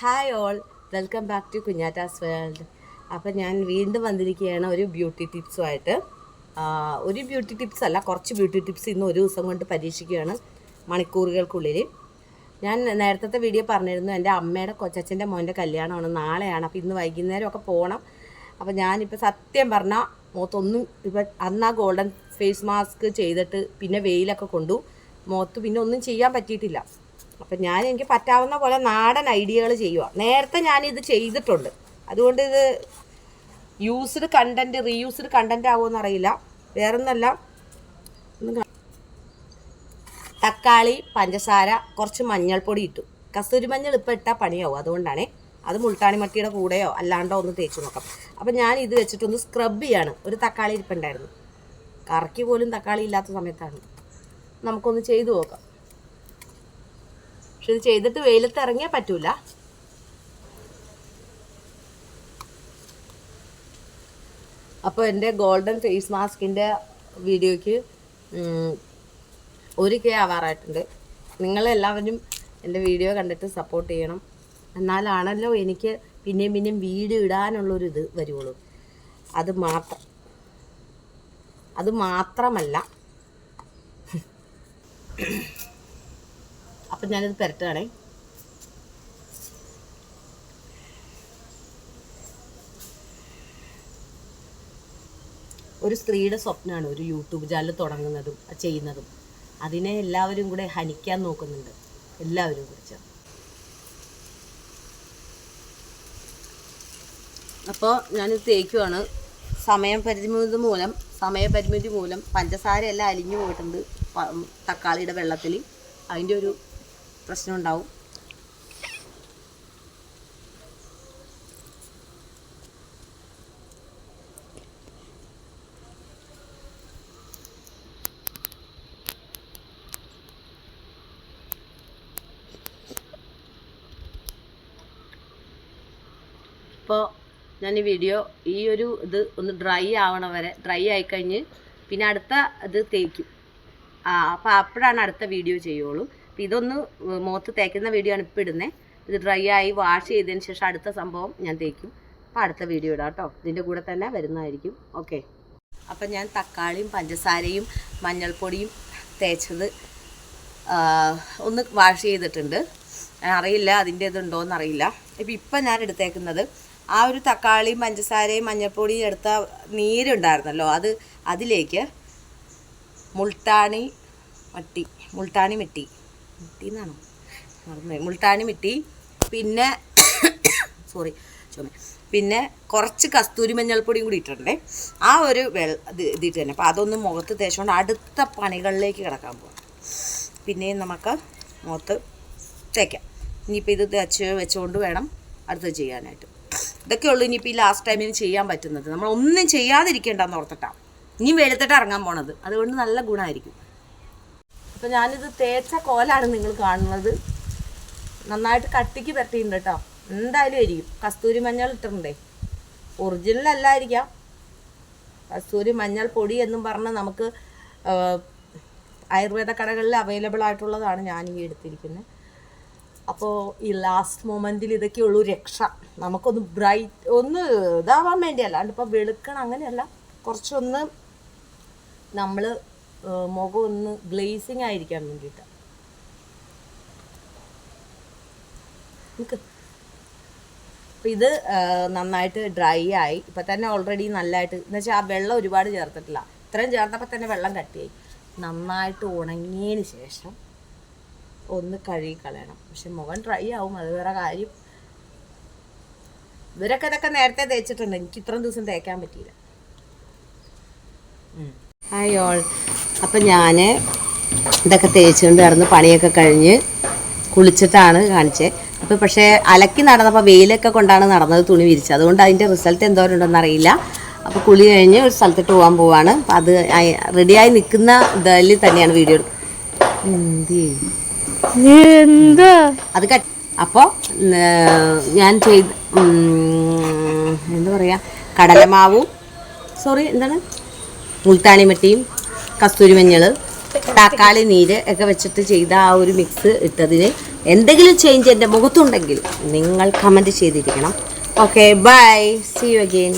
Hi all welcome back to Kunjattas world അപ്പം ഞാൻ വീണ്ടും വന്നിരിക്കുകയാണ് ഒരു ബ്യൂട്ടി ടിപ്സുമായിട്ട് ഒരു ബ്യൂട്ടി ടിപ്സ് അല്ല കുറച്ച് ബ്യൂട്ടി ടിപ്സ് ഇന്ന് ഒരു ദിവസം കൊണ്ട് പരീക്ഷിക്കുകയാണ് മണിക്കൂറുകൾക്കുള്ളിൽ. ഞാൻ നേരത്തെ വീഡിയോ പറഞ്ഞിരുന്നു എന്റെ അമ്മയുടെ കൊച്ചച്ഛന്റെ മോന്റെ കല്യാണമാണ് നാളെയാണ് അപ്പോൾ ഇന്ന് വൈകുന്നേരം ഒക്കെ പോകണം അപ്പോൾ ഞാനിപ്പോൾ സത്യം പറഞ്ഞാൽ മുഖത്തൊന്നും ഇപ്പം അന്ന് ആ ഗോൾഡൻ ഫേസ് മാസ്ക് ചെയ്തിട്ട് പിന്നെ വെയിലൊക്കെ കൊണ്ടു മുഖത്ത് പിന്നെ ഒന്നും ചെയ്യാൻ പറ്റിയിട്ടില്ല. അപ്പം ഞാൻ എനിക്ക് പറ്റാവുന്ന പോലെ നാടൻ ഐഡിയകൾ ചെയ്യുക നേരത്തെ ഞാനിത് ചെയ്തിട്ടുണ്ട്. അതുകൊണ്ട് ഇത് യൂസ്ഡ് കണ്ടന്റ് റീയൂസ്ഡ് കണ്ടന്റ് ആവുമെന്ന് അറിയില്ല. വേറൊന്നല്ല. തക്കാളി പഞ്ചസാര കുറച്ച് മഞ്ഞൾപ്പൊടി ഇട്ടു. കസ്തൂരി മഞ്ഞൾ ഇപ്പം ഇട്ടാൽ പണിയാവും. അതുകൊണ്ടാണേ അത് മുൾട്ടാണി മട്ടിയുടെ കൂടെയോ അല്ലാണ്ടോ ഒന്ന് തേച്ച് നോക്കാം. അപ്പം ഞാൻ ഇത് വെച്ചിട്ടൊന്ന് സ്ക്രബ് ചെയ്യാണ്. ഒരു തക്കാളി ഇരിപ്പുണ്ടായിരുന്നു. കറക്കി പോലും തക്കാളി ഇല്ലാത്ത സമയത്താണ്. നമുക്കൊന്ന് ചെയ്തു നോക്കാം. പക്ഷെ ഇത് ചെയ്തിട്ട് വെയിലത്ത് ഇറങ്ങിയാൽ പറ്റൂല. അപ്പോൾ എന്റെ ഗോൾഡൻ ഫേസ് മാസ്കിന്റെ വീഡിയോയ്ക്ക് ഒരു കെ ആവാറായിട്ടുണ്ട്. നിങ്ങളെല്ലാവരും എന്റെ വീഡിയോ കണ്ടിട്ട് സപ്പോർട്ട് ചെയ്യണം. എന്നാലാണല്ലോ എനിക്ക് പിന്നെയും പിന്നെയും വീഡിയോ ഇടാനുള്ളൊരിത് വരുള്ളൂ അത് മാത്രം അത് മാത്രമല്ല. അപ്പം ഞാനിത് പുരട്ടുകയാണേ. ഒരു സ്ത്രീയുടെ സ്വപ്നമാണ് ഒരു യൂട്യൂബ് ചാനൽ തുടങ്ങുന്നതും ചെയ്യുന്നതും. അതിനെ എല്ലാവരും കൂടെ ഹനിക്കാൻ നോക്കുന്നുണ്ട്. എല്ലാവരും കുറിച്ച് അപ്പോൾ ഞാനിത് തേക്കുവാണ്. സമയം പരിമിതി മൂലം സമയപരിമിതി മൂലം പഞ്ചസാരയെല്ലാം അലിഞ്ഞു പോയിട്ടുണ്ട് തക്കാളിയുടെ വെള്ളത്തിൽ അതിന്റെ ഒരു പ്രശ്നം ഉണ്ടാവും അപ്പോൾ ഞാൻ ഈ വീഡിയോ ഈ ഒരു ഇത് ഒന്ന് ഡ്രൈ ആവണ വരെ ഡ്രൈ ആയിക്കഴിഞ്ഞ് പിന്നെ അടുത്ത ഇത് തേക്കും. ആ അപ്പോൾ അപ്പോഴാണ് അടുത്ത വീഡിയോ ചെയ്യുള്ളൂ. അപ്പോൾ ഇതൊന്ന് മുഖത്ത് തേക്കുന്ന വീഡിയോ ആണ് ഇപ്പോൾ ഇടുന്നത് ഇത് ഡ്രൈ ആയി വാഷ് ചെയ്തതിന് ശേഷം അടുത്ത സംഭവം ഞാൻ തേക്കും. അപ്പോൾ അടുത്ത വീഡിയോ ഇടാം കേട്ടോ ഇതിന്റെ കൂടെ തന്നെ വരുന്നതായിരിക്കും. ഓക്കെ അപ്പം ഞാൻ തക്കാളിയും പഞ്ചസാരയും മഞ്ഞൾപ്പൊടിയും തേച്ചത് ഒന്ന് വാഷ് ചെയ്തിട്ടുണ്ട്. അറിയില്ല അതിന്റെ ഇതുണ്ടോയെന്ന് അറിയില്ല. ഇപ്പം ഇപ്പം ഞാൻ എടുത്തേക്കുന്നത് ആ ഒരു തക്കാളിയും പഞ്ചസാരയും മഞ്ഞൾപ്പൊടിയും എടുത്ത നീരുണ്ടായിരുന്നല്ലോ. അത് അതിലേക്ക് മുൾട്ടാണി മട്ടി മുൾട്ടാണി മിട്ടി മിട്ടി എന്നാണോ മറന്നു മുൾട്ടാണി മിട്ടി പിന്നെ സോറി ചുമ. പിന്നെ കുറച്ച് കസ്തൂരി മഞ്ഞൾപ്പൊടിയും കൂടി ഇട്ടിട്ടുണ്ടേ. ആ ഒരു വെള്ള ഇത് ഇതിട്ട് തന്നെ. അപ്പോൾ അതൊന്ന് മുഖത്ത് തേച്ചുകൊണ്ട് അടുത്ത പണികളിലേക്ക് കിടക്കാൻ പോകാം പിന്നെയും നമുക്ക് മുഖത്ത് തേക്കാം. ഇനിയിപ്പോൾ ഇത് തേച്ച് വെച്ചുകൊണ്ട് വേണം അടുത്തത് ചെയ്യാനായിട്ട്. ഇതൊക്കെ ഉള്ളൂ ഇനിയിപ്പോൾ ഈ ലാസ്റ്റ് ടൈമിന് ചെയ്യാൻ പറ്റുന്നത്. നമ്മൾ ഒന്നും ചെയ്യാതിരിക്കേണ്ടെന്ന് ഓർത്തിട്ടാണ് ഇനി വെളുത്തിട്ട് ഇറങ്ങാൻ പോണത്. അതുകൊണ്ട് നല്ല ഗുണമായിരിക്കും അപ്പോൾ ഞാനിത് തേച്ച കോലാണ് നിങ്ങൾ കാണുന്നത്. നന്നായിട്ട് കട്ടിക്ക് പരട്ടിയിട്ടുണ്ട് കേട്ടോ. എന്തായാലും ആയിരിക്കും കസ്തൂരി മഞ്ഞൾ ഇട്ടിട്ടുണ്ടേ. ഒറിജിനൽ അല്ലായിരിക്കാം. കസ്തൂരി മഞ്ഞൾ പൊടി എന്നും പറഞ്ഞ് നമുക്ക് ആയുർവേദ കടകളിൽ അവൈലബിൾ ആയിട്ടുള്ളതാണ് ഞാൻ ഈ എടുത്തിരിക്കുന്നത്. അപ്പോൾ ഈ ലാസ്റ്റ് മൊമെന്റിൽ ഇതൊക്കെ ഉള്ളൂ രക്ഷ. നമുക്കൊന്ന് ബ്രൈറ്റ് ഒന്ന് ഇതാവാൻ വേണ്ടിയല്ല. അതിപ്പോൾ വെളുക്കണം അങ്ങനെയല്ല. കുറച്ചൊന്ന് നമ്മൾ മുഖം ഒന്ന് ഗ്ലേസിങ് ആയിരിക്കാൻ വേണ്ടിയിട്ട്. അപ്പം ഇത് നന്നായിട്ട് ഡ്രൈ ആയി. ഇപ്പം തന്നെ ഓൾറെഡി നല്ലതായിട്ട് എന്ന് വെച്ചാൽ ആ വെള്ളം ഒരുപാട് ചേർത്തിട്ടില്ല. ഇത്രയും ചേർത്തപ്പോൾ തന്നെ വെള്ളം കട്ടിയായി. നന്നായിട്ട് ഉണങ്ങിയതിന് ശേഷം ഒന്ന് കഴുകി കളയണം. പക്ഷെ മുഖം ഡ്രൈ ആവും അത് വേറെ കാര്യം. ഇവരൊക്കെ ഇതൊക്കെ നേരത്തെ തേച്ചിട്ടുണ്ട്. എനിക്ക് ഇത്രയും ദിവസം തേക്കാൻ പറ്റിയില്ല. ഹായ് ഓൾ അപ്പം ഞാൻ ഇതൊക്കെ തേച്ചുകൊണ്ട് നടന്ന് പണിയൊക്കെ കഴിഞ്ഞ് കുളിച്ചിട്ടാണ് കാണിച്ചത് അപ്പോൾ പക്ഷേ അലക്കി നടന്നപ്പോൾ വെയിലൊക്കെ കൊണ്ടാണ് നടന്നത് തുണി വിരിച്ചത്. അതുകൊണ്ട് അതിന്റെ റിസൾട്ട് എന്തോരുണ്ടെന്ന് അറിയില്ല അപ്പോൾ കുളി കഴിഞ്ഞ് ഒരു സ്ഥലത്തിട്ട് പോകാൻ പോവാണ്. അപ്പം അത് റെഡിയായി നിൽക്കുന്ന ഇതിൽ തന്നെയാണ് വീഡിയോ എന്ത്? ചെയ്യും എന്താ? അത് കട്ട് അപ്പോൾ ഞാൻ ചെയ്ത് എന്താ പറയുക കടലമാവും. സോറി എന്താണ്? മുൾത്താണി മട്ടിയും കസ്തൂരി മഞ്ഞൾ തക്കാളി നീര് ഒക്കെ വെച്ചിട്ട് ചെയ്ത ആ ഒരു മിക്സ് ഇട്ടതിന് എന്തെങ്കിലും ചേഞ്ച് എന്റെ മുഖത്തുണ്ടെങ്കിൽ നിങ്ങൾ കമന്റ് ചെയ്തിരിക്കണം. Okay bye see you again